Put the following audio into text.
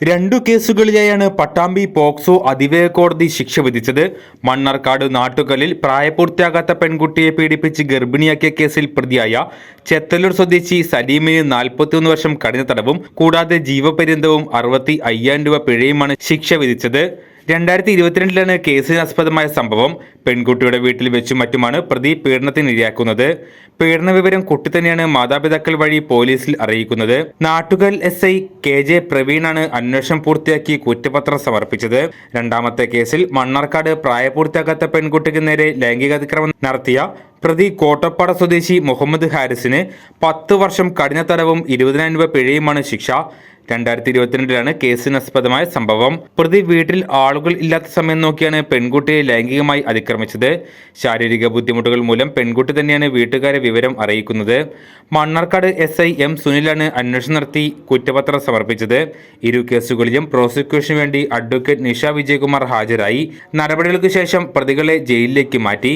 രണ്ടു കേസുകളിലായാണ് പട്ടാമ്പി പോക്സോ അതിവേഗ കോടതി ശിക്ഷ വിധിച്ചത്. മണ്ണാർക്കാട് നാട്ടുകലിൽ പ്രായപൂർത്തിയാകാത്ത പെൺകുട്ടിയെ പീഡിപ്പിച്ച് ഗർഭിണിയാക്കിയ കേസിൽ പ്രതിയായ ചെത്തല്ലൂർ സ്വദേശി സലീമിന് നാൽപ്പത്തിയൊന്ന് വർഷം കഠിന തടവും കൂടാതെ ജീവപര്യന്തവും അറുപത്തി അയ്യായിരം രൂപ പിഴയുമാണ് ശിക്ഷ വിധിച്ചത്. രണ്ടായിരത്തി ഇരുപത്തിരണ്ടിലാണ് കേസിനാസ്പദമായ സംഭവം. പെൺകുട്ടിയുടെ വീട്ടിൽ വെച്ചും മറ്റുമാണ് പ്രതി പീഡനത്തിനിരയാക്കുന്നത് പീഡന വിവരം കുട്ടി തന്നെയാണ് മാതാപിതാക്കൾ വഴി പോലീസിൽ അറിയിക്കുന്നത്. Nattukal S I K J പ്രവീണാണ് അന്വേഷണം പൂർത്തിയാക്കി കുറ്റപത്രം സമർപ്പിച്ചത്. രണ്ടാമത്തെ കേസിൽ മണ്ണാർക്കാട് പ്രായപൂർത്തിയാകാത്ത പെൺകുട്ടിക്ക് നേരെ ലൈംഗികാതിക്രമം നടത്തിയ പ്രതി കോട്ടപ്പാട സ്വദേശി മുഹമ്മദ് ഹാരിസിന് പത്ത് വർഷം കഠിന തടവും ഇരുപതിനായിരം രൂപ പിഴയുമാണ് ശിക്ഷ. രണ്ടായിരത്തി ഇരുപത്തിരണ്ടിലാണ് കേസിനാസ്പദമായ സംഭവം. പ്രതി വീട്ടിൽ ആളുകൾ ഇല്ലാത്ത സമയം നോക്കിയാണ് പെൺകുട്ടിയെ ലൈംഗികമായി അതിക്രമിച്ചത്. ശാരീരിക ബുദ്ധിമുട്ടുകൾ മൂലം പെൺകുട്ടി തന്നെയാണ് വീട്ടുകാരെ വിവരം അറിയിക്കുന്നത്. മണ്ണാർക്കാട് എസ് ഐ എം സുനിലാണ് അന്വേഷണം നടത്തി കുറ്റപത്രം സമർപ്പിച്ചത്. ഇരു കേസുകളിലും പ്രോസിക്യൂഷന് വേണ്ടി അഡ്വക്കേറ്റ് നിഷ വിജയകുമാർ ഹാജരായി. നടപടികൾക്ക് ശേഷം പ്രതികളെ ജയിലിലേക്ക് മാറ്റി.